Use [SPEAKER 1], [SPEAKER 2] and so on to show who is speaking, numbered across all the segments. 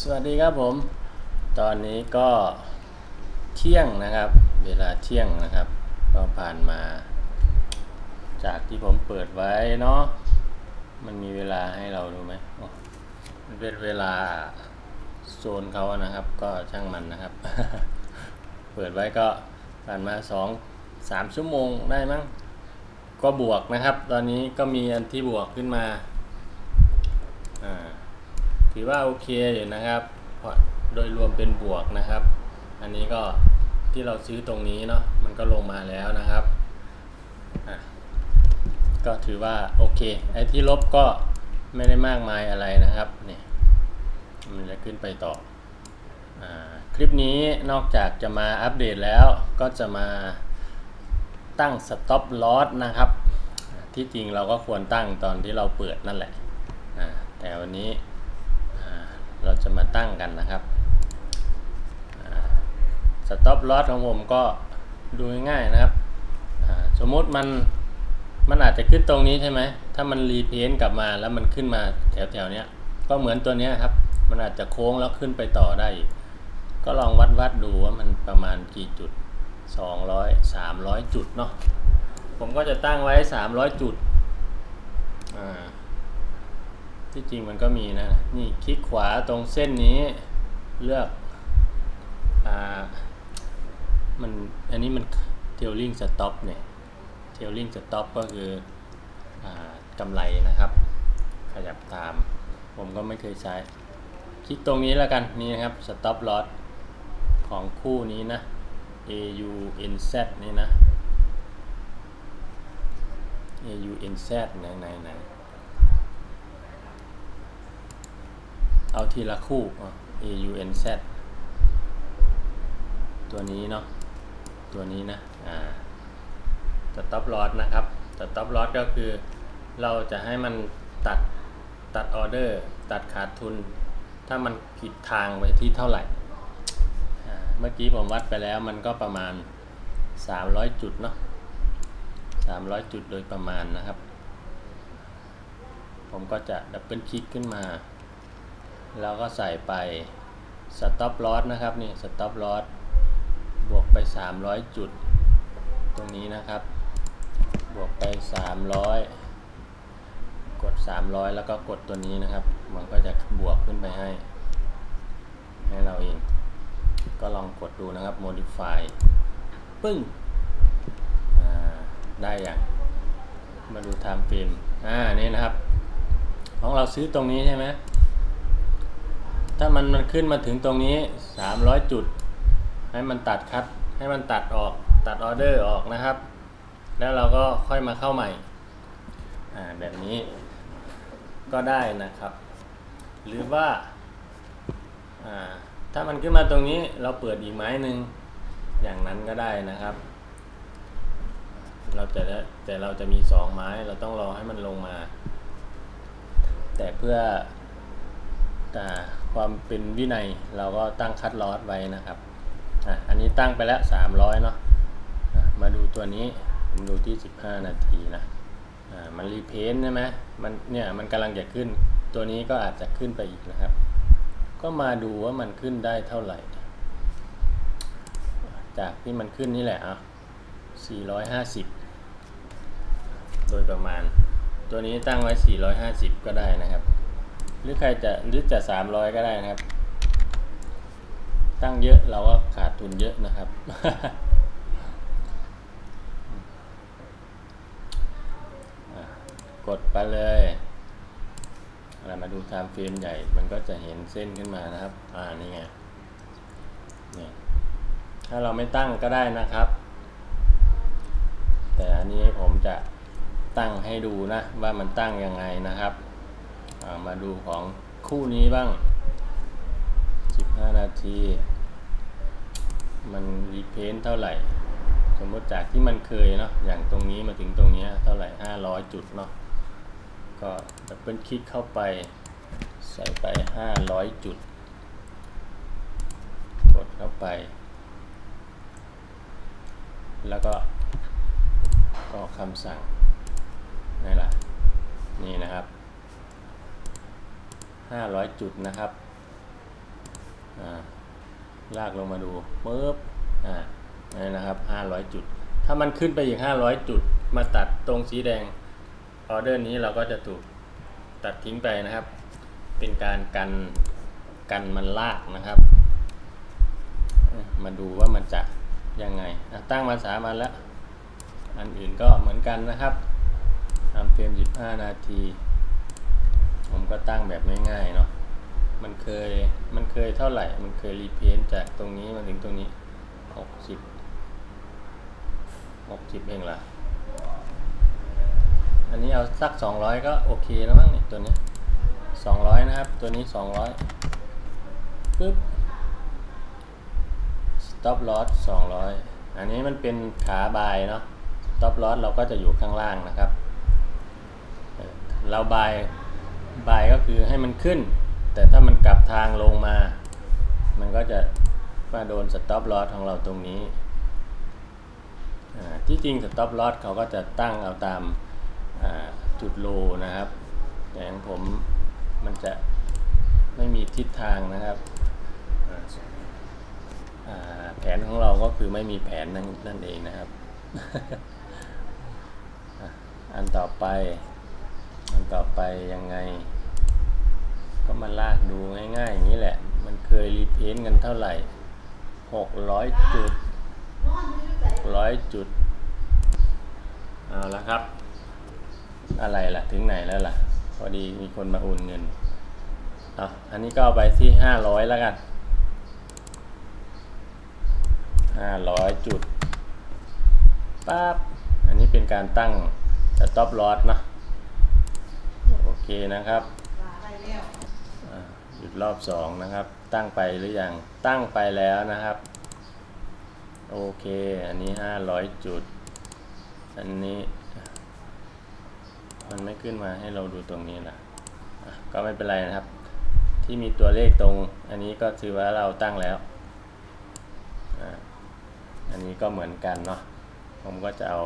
[SPEAKER 1] สวัสดีครับผม ตอนนี้ก็เที่ยงนะครับ เวลาเที่ยงนะครับ ก็ผ่านมา จากที่ผมเปิดไว้เนาะมันมีเวลาให้เราดูไหมมันเป็นเวลาโซนเขานะครับ ก็ช่างมันนะครับ เปิดไว้ก็ผ่านมาสองสามชั่วโมงได้มั้งก็บวกนะครับ ตอนนี้ก็มีอันที่บวกขึ้นมา ถือว่าโอเคอยู่นะครับเพราะโดยรวมเป็นบวกนะครับ อันนี้ก็ที่เราซื้อตรงนี้เนาะมันก็ลงมาแล้วนะครับก็ถือว่าโอเคไอ้ที่ลบก็ไม่ได้มากมายอะไรนะครับเนี่ยมันจะขึ้นไปต่ออคลิปนี้นอกจากจะมาอัปเดตแล้วก็จะมาตั้ง stop loss นะครับ ที่จริงเราก็ควรตั้งตอนที่เราเปิดนั่นแหละแต่วันนี้ เราจะมาตั้งกันนะครับสต็อปลอสของผมก็ดูง่ายๆนะครับ สมมติมันมันอาจจะขึ้นตรงนี้ใช่ไหม ถ้ามันรีเพนกลับมาแล้วมันขึ้นมาแถวๆเนี้ย ก็เหมือนตัวเนี้ยครับ มันอาจจะโค้งแล้วขึ้นไปต่อได้ ก็ลองวัดวัดดูว่ามันประมาณกี่จุด 200 300 จุดเนาะ ผมก็จะตั้งไว้ 300 จุด อ่า ที่จริงมันก็มีนะ นี่คลิกขวาตรงเส้นนี้เลือกอ่ามันอันนี้มันเทลลิงสต็อปเนี่ยเทลลิงสต็อปก็คืออ่ากำไรนะครับ ขยับตาม ผมก็ไม่เคยใช้ คลิกตรงนี้แล้วกันนี่นะครับสต็อปลอสของคู่นี้นะ A U N Z นี่นะ A U N Z ไหนไหนไหน เอาทีละคู่ A U N Z ตัวนี้เนาะ ตัวนี้นะ อ่าสต็อปลอสนะครับสต็อปลอสก็คือเราจะให้มันตัดตัดออเดอร์ตัดขาดทุน ถ้ามันผิดทางไปที่เท่าไหร่ เมื่อกี้ผมวัดไปแล้วมันก็ประมาณ 300 จุดเนาะ300 จุดโดยประมาณนะครับ ผมก็จะดับเบิลคลิกขึ้นมา แล้วก็ใส่ไป stop loss นะครับนี่ stop loss บวกไป 300 จุด ตรงนี้นะครับ บวกไป 300 กด 300 แล้วก็กดตัวนี้นะครับ มันก็จะบวกขึ้นไปให้ ให้เราเอง ก็ลองกดดูนะครับ modify ปึ้งได้อย่าง มาดู time frame อ่า นี่นะครับ ของเราซื้อตรงนี้ใช่ไหม ถ้ามันมันขึ้นมาถึงตรงนี้ 300 จุด ให้มันตัดคัดให้มันตัดออกตัดออเดอร์ออกนะครับ แล้วเราก็ค่อยมาเข้าใหม่อ่าแบบนี้ก็ได้นะครับ หรือว่าอ่าถ้ามันขึ้นมาตรงนี้เราเปิดอีกไม้หนึ่งอย่างนั้นก็ได้นะครับ เราจะแต่เราจะมีสองไม้เราต้องรอให้มันลงมา แต่เพื่อแต่ ความเป็นวินัยเราก็ตั้งคัดลอสไว้นะครับอะอันนี้ตั้งไปแล้ว 300 เนาะะมาดูตัวนี้ ผมดูที่ 15 นาทีนะอ่ามันรีเพนใช่ไหมมันเนี่ยมันกำลังจะขึ้น ตัวนี้ก็อาจจะขึ้นไปอีกนะครับ ก็มาดูว่ามันขึ้นได้เท่าไหร่ จากที่มันขึ้นนี่แหละอะ450 โดยประมาณ ตัวนี้ตั้งไว้ 450 ก็ได้นะครับ หรือใครจะหรือจะสามร้อยก็ได้นะครับ ตั้งเยอะเราก็ขาดทุนเยอะนะครับ กดไปเลยเรามาดูไทม์เฟรมใหญ่ มันก็จะเห็นเส้นขึ้นมานะครับ อ่า นี่ไงนี่ถ้าเราไม่ตั้งก็ได้นะครับ แต่อันนี้ผมจะตั้งให้ดูนะ ว่ามันตั้งยังไงนะครับ มาดูของคู่นี้บ้าง 15 นาที มันรีเพนเท่าไหร่ สมมติจากที่มันเคยเนาะอย่างตรงนี้มาถึงตรงนี้เท่าไหร่ 500 จุดเนาะก็ดับเบิลคลิกเข้าไป ใส่ไป 500 จุด กดเข้าไป แล้วก็ก็คำสั่งนี่แหละนี่นะครับ 500 จุดนะครับลากลงมาดูปึ๊บอ่านี่นะครับ 500 จุด ถ้ามันขึ้นไปอีก 500 จุด มาตัดตรงสีแดงออเดอร์นี้เราก็จะถูกตัดทิ้งไปนะครับ เป็นการกันกันมันลากนะครับ มาดูว่ามันจะยังไง ตั้งมาสามันแล้ว อันอื่นก็เหมือนกันนะครับทำเฟรม15 นาที ผมก็ตั้งแบบง่ายๆเนาะมันเคยมันเคยเท่าไหร่ มันเคยรีเพนจากตรงนี้มาถึงตรงนี้ 60 60 เองล่ะ อันนี้เอาสัก 200 ก็โอเคแล้วมั้งเนี่ยตัวนี้ 200 นะครับ ตัวนี้ 200ปึ๊บ stop loss 200 อันนี้มันเป็นขาบายเนาะ stop loss เราก็จะอยู่ข้างล่างนะครับเอ่อเราบาย บายก็คือให้มันขึ้น แต่ถ้ามันกลับทางลงมา มันก็จะมาโดน stop loss ของเราตรงนี้ ที่จริง stop loss เขาก็จะตั้งเอาตามจุดโลนะครับแต่ของผมมันจะไม่มีทิศทางนะครับแผนของเราก็คือไม่มีแผนนั่นนนเองนะครับ อันต่อไป อันต่อไปยังไง ก็มาลากดูง่ายๆอย่างนี้แหละ มันเคยรีเพนต์กันเท่าไหร่ 600 จุด 600 จุด เอาละครับ อะไรล่ะ ถึงไหนแล้วล่ะ พอดีมีคนมาโอนเงินเอาอันนี้ก็เอาไปที่ 500 แล้วกัน 500 จุดปั๊บอันนี้เป็นการตั้ง stop loss นะโอ เคนะครับหยุดรอบสองนะครับ ตั้งไปหรือยังตั้งไปแล้วนะครับ โอเค อันนี้ห้าร้อยจุด อันนี้ มันไม่ขึ้นมาให้เราดูตรงนี้นะอะก็ไม่เป็นไรนะครับ ที่มีตัวเลขตรง อันนี้ก็ถือว่าเราตั้งแล้ว อันนี้ก็เหมือนกันเนาะผมก็จะเอา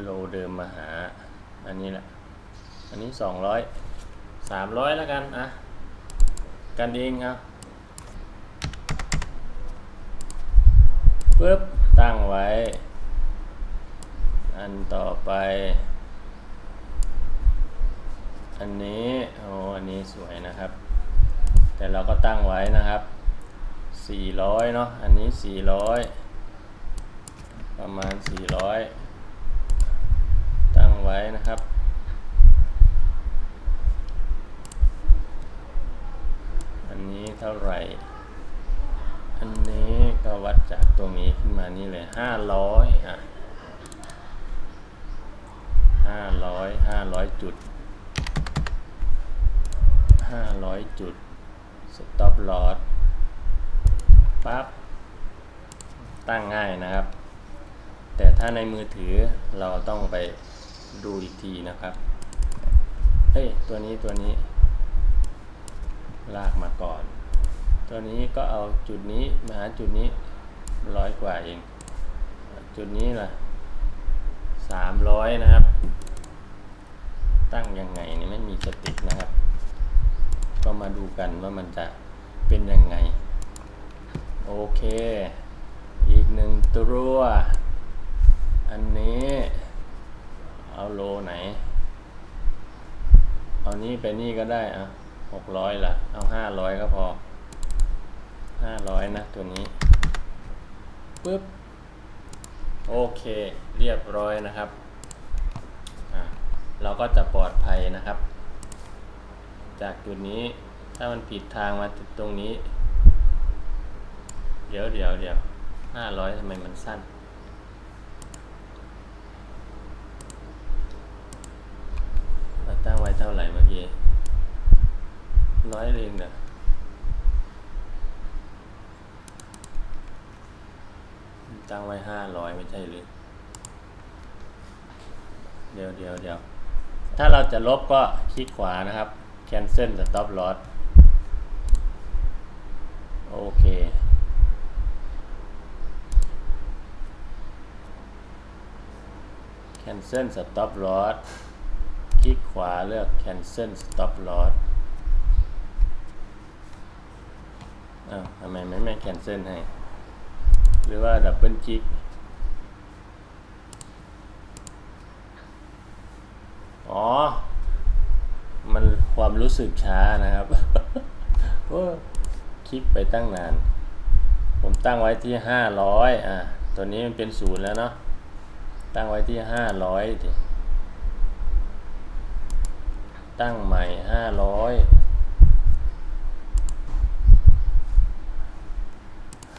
[SPEAKER 1] โลเดิมมาหา อันนี้แหละ อันนี้สองร้อยสามร้อยแล้วกันอะกันเองครับปึ๊บตั้งไว้ อันต่อไป อันนี้โอ้อันนี้สวยนะครับ แต่เราก็ตั้งไว้นะครับ400เนาะอันนี้ 400 ประมาณ 400 ตั้งไว้นะครับ อันนี้ เท่าไหร่ อันนี้ก็วัดจากตรงนี้ขึ้นมานี่เลยห้าร้อยอะห้าร้อยห้าร้อยจุดห้าร้อยจุด stop loss ปั๊บตั้งง่ายนะครับ แต่ถ้าในมือถือเราต้องไปดูอีกทีนะครับเฮ้ยตัวนี้ตัวนี้ ลากมาก่อน ตัวนี้ก็เอาจุดนี้มาหาจุดนี้ร้อยกว่าเอง จุดนี้ล่ะสามร้อยนะครับ ตั้งยังไงนี่ไม่มีสตินะครับ ก็มาดูกันว่ามันจะเป็นยังไง โอเค อีกหนึ่งตัว อันนี้เอาโลไหน เอานี้ไปนี่ก็ได้อะหกร้อยละเอาห้าร้อยก็พอ ห้าร้อยนะตัวนี้ปึ๊บโอเค เรียบร้อยนะครับเราก็จะปลอดภัยนะครับ จากจุดนี้ถ้ามันผิดทางมาถึงตรงนี้ เดี๋ยวเดี๋ยวเดี๋ยวห้าร้อยทำไมมันสั้น เราตั้งไว้เท่าไหร่เมื่อกี้ร้อยเองเด้อ ตั้งไว้ห้าร้อยไม่ใช่หรือ เดี๋ยวเดี๋ยวเดี๋ยวถ้าเราจะลบก็คลิกขวานะครับ cancel stop loss โอเค cancel stop loss คลิกขวาเลือก cancel stop loss อ้าวทำไมไม่ไม่แคนเซิลให้ หรือว่าดับเบิลคลิกอ๋อ มันความรู้สึกช้านะครับก็คลิกไปตั้งนาน ผมตั้งไว้ที่ 500 อะ ตัวนี้มันเป็นศูนย์แล้วเนาะ ตั้งไว้ที่ 500ดิตั้งใหม่ 500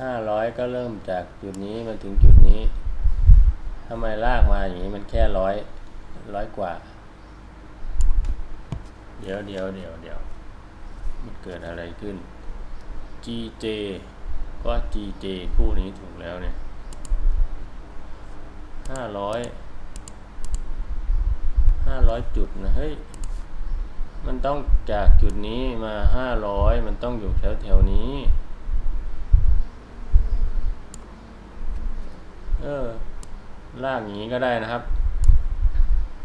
[SPEAKER 1] ห้าร้อยก็เริ่มจากจุดนี้มาถึงจุดนี้ทำไมลากมาอย่างนี้มันแค่ร้อยร้อยกว่า เดี๋ยวเดี๋ยวเดี๋ยวเดี๋ยวมันเกิดอะไรขึ้น GJ ก็ GJ คู่นี้ถูกแล้วเนี่ยห้าร้อยห้าร้อยจุดนะ เฮ้ย มันต้องจากจุดนี้มาห้าร้อยมันต้องอยู่แถวแถวนี้ เออ ลากอย่างนี้ก็ได้นะครับ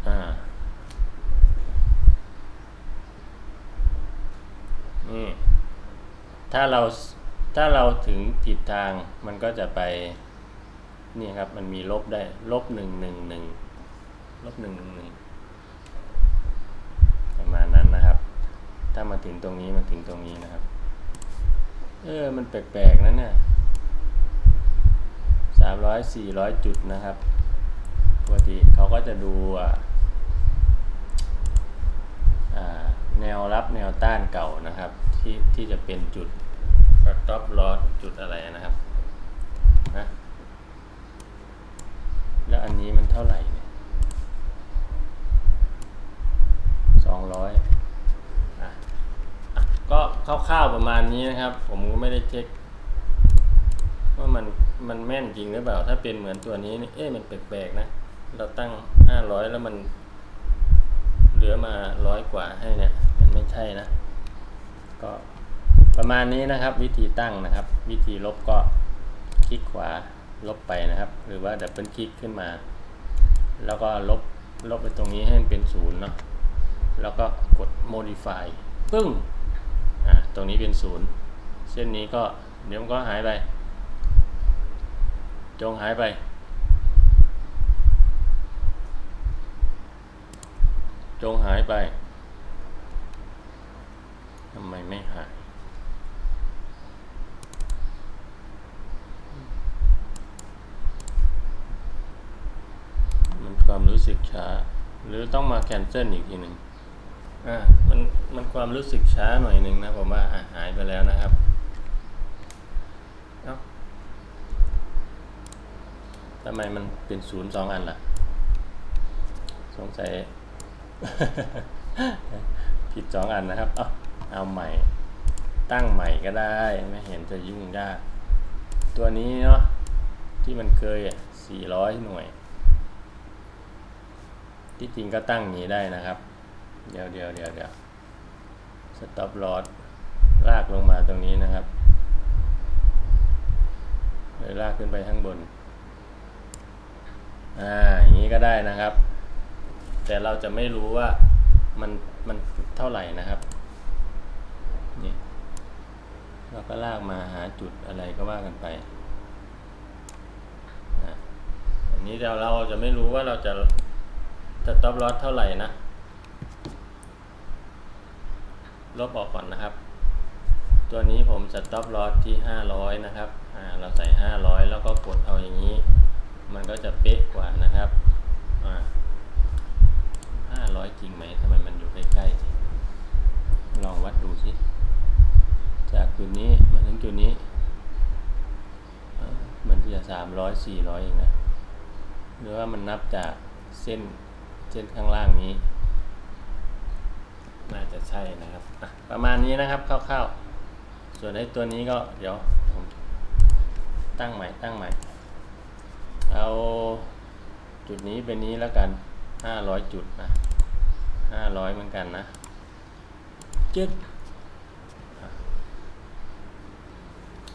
[SPEAKER 1] อ่า นี่ ถ้าเรา ถ้าเราถึงผิดทาง มันก็จะไป นี่ครับ มันมีลบได้ ลบหนึ่งหนึ่งหนึ่ง ลบหนึ่งหนึ่งหนึ่งประมาณนั้นนะครับ ถ้ามาถึงตรงนี้ มาถึงตรงนี้นะครับ เออ มันแปลกๆนะเนี่ย สามร้อยสี่ร้อยจุดนะครับปกติเขาก็จะดูแนวรับแนวต้านเก่านะครับ ที่ที่จะเป็นจุด stop loss จุดอะไรนะครับนะแล้วอันนี้มันเท่าไหร่เนี่ยสองร้อยอะอะก็คร่าวๆประมาณนี้นะครับ ผมก็ไม่ได้เช็คว่ามัน มันแม่นจริงหรือเปล่า ถ้าเป็นเหมือนตัวนี้นี่เอ๊ะมันแปลกๆนะ เราตั้งห้าร้อยแล้วมัน เหลือมาร้อยกว่าให้เนี่ย มันไม่ใช่นะ ก็ประมาณนี้นะครับ วิธีตั้งนะครับ วิธีลบก็คลิกขวาลบไปนะครับ หรือว่าดับเบิลคลิกขึ้นมา แล้วก็ลบลบไปตรงนี้ให้มันเป็นศูนย์เนาะแล้วก็กด modify ปึ้งอะตรงนี้เป็นศูนย์เส้นนี้ก็เดี๋ยวมันก็หายไป จงหายไป จงหายไปทำไมไม่หายมันความรู้สึกช้า หรือต้องมาแคนเซิลอีกทีหนึ่งอ่ามันมันความรู้สึกช้าหน่อยหนึ่งนะผมว่าอะหายไปแล้วนะครับ เอ้า ทำไมมันเป็นศูนย์สองอันล่ะ สงสัย ผิดสองอันนะครับ เอาเอาใหม่ ตั้งใหม่ก็ได้ ไม่เห็นจะยุ่งยาก ตัวนี้เนาะ ที่มันเคยสี่ร้อยหน่วย ที่จริงก็ตั้งอย่างนี้ได้นะครับ เดี๋ยวเดี๋ยวเดี๋ยวเดี๋ยวสต็อปลอดลากลงมาตรงนี้นะครับเลยลากขึ้นไปข้างบน อ่าอย่างนี้ก็ได้นะครับ แต่เราจะไม่รู้ว่ามันมันเท่าไหร่นะครับนี่เราก็ลากมาหาจุดอะไรก็ว่ากันไปอันนี้เดี๋ยวเราจะไม่รู้ว่าเราจะจะต็อปลอสเท่าไหร่นะ ลบออกก่อนนะครับ ตัวนี้ผมสต็อปลอสที่ 500 นะครับอ่าเราใส่ 500 แล้วก็กดเอาอย่างนี้ มันก็จะเป๊ะกว่านะครับอ่า500จริงไหมทำไมมันอยู่ใกล้ๆ ลองวัดดูสิจากจุดนี้มาถึงจุดนี้เอ่อมันจะ300 400เองนะหรือว่ามันนับจากเส้นเส้นข้างล่างนี้ น่าจะใช่นะครับ ประมาณนี้นะครับคร่าวๆ ส่วนไอ้ตัวนี้ก็เดี๋ยวผมตั้งใหม่ตั้งใหม่ เอาจุดนี้เป็นนี้แล้วกัน 500 จุดนะ 500 เหมือนกันนะจึ๊ดอะ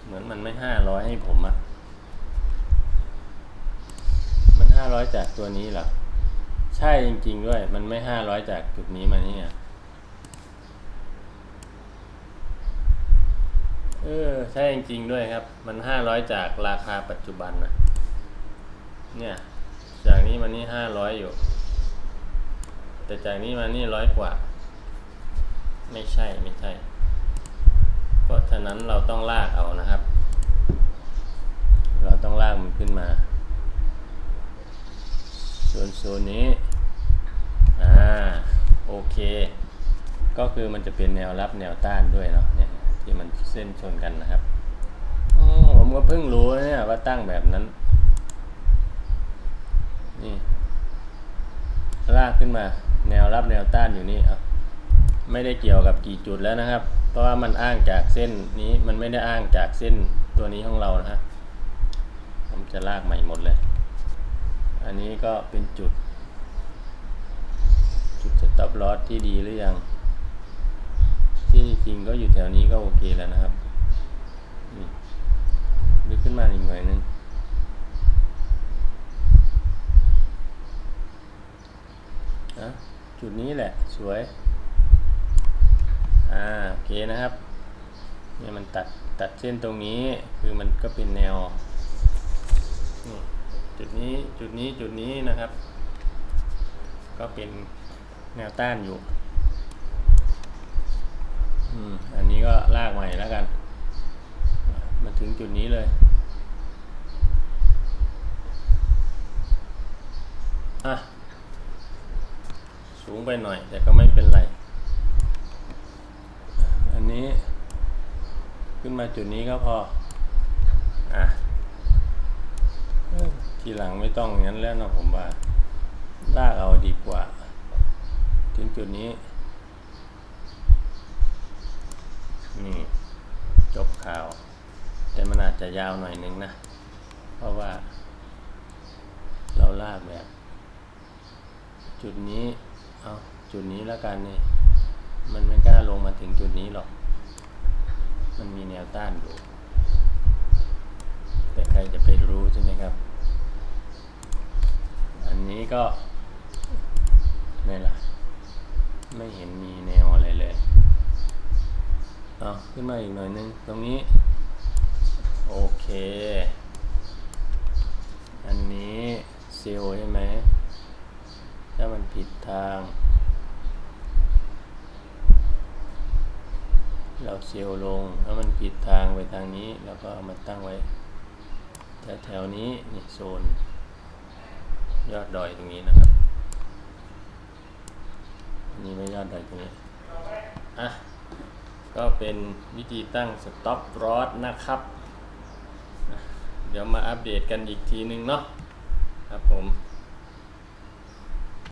[SPEAKER 1] เหมือนมันไม่ 500 ให้ผมอะมัน 500 จากตัวนี้เหรอ ใช่จริง ๆ ด้วย มันไม่ 500 จากจุดนี้มานี่อะเอออใช่จริง ๆ ด้วยครับ มันห้าร้อยจากราคาปัจจุบันนะ เนี่ยจากนี้มานี่ห้าร้อยอยู่ แต่จากนี้มานี่ร้อยกว่า ไม่ใช่ไม่ใช่ เพราะฉะนั้นเราต้องลากเอานะครับ เราต้องลากมันขึ้นมา ส่วนโซนนี้อ่าโอเค ก็คือมันจะเป็นแนวรับแนวต้านด้วยเนาะเนี่ยที่มันเส้นชนกันนะครับอ๋อผมก็เพิ่งรู้นะเนี่ยว่าตั้งแบบนั้น นี่ ลากขึ้นมา แนวรับแนวต้านอยู่นี่ไม่ได้เกี่ยวกับกี่จุดแล้วนะครับ เพราะว่ามันอ้างจากเส้นนี้มันไม่ได้อ้างจากเส้นตัวนี้ของเรานะฮะผมจะลากใหม่หมดเลย อันนี้ก็เป็นจุด จุดสต็อปลอสที่ดีหรือยัง ที่จริงก็อยู่แถวนี้ก็โอเคแล้วนะครับนี่ลึกขึ้นมาอีกหน่อยนึง นะจุดนี้แหละสวย อ่าโอเคนะครับเนี่ยมันตัดตัดเส้นตรงนี้คือมันก็เป็นแนวนี่จุดนี้จุดนี้จุดนี้นะครับ ก็เป็นแนวต้านอยู่อืมอันนี้ก็ลากใหม่แล้วกัน มาถึงจุดนี้เลย อะ สูงไป หน่อย แต่ก็ไม่เป็นไร อันนี้ ขึ้นมาจุดนี้ก็พอ อะ ทีหลังไม่ต้องงั้นแล้วนะผมว่า ลากเอาดีกว่า ถึงจุดนี้ นี่ จบข่าว แต่มันอาจจะยาวหน่อยนึงนะ เพราะว่า เราลากแบบจุดนี้ เอาจุดนี้แล้วกันนี่ยมันไม่กล้าลงมาถึงจุดนี้หรอก มันมีแนวต้านอยู่ แต่ใครจะไปรู้ใช่ไหมครับ อันนี้ก็นี่ล่ะ ไม่เห็นมีแนวอะไรเลย เอาขึ้นมาอีกหน่อยนึง ตรงนี้ โอเค อันนี้เซลล์ใช่ไหม ผิดทาง เราเซลล์ลงถ้ามันผิดทางไปทางนี้เราก็เอามาตั้งไว้แถวแถวๆนี้นี่โซน ยอดดอยตรงนี้นะครับนนี้ไม่ยอดดอยตรงนี้ อะ ก็เป็นวิธีตั้งสต็อปรอสนะครับ เดี๋ยวมาอัปเดตกันอีกทีนึงเนาะครับผม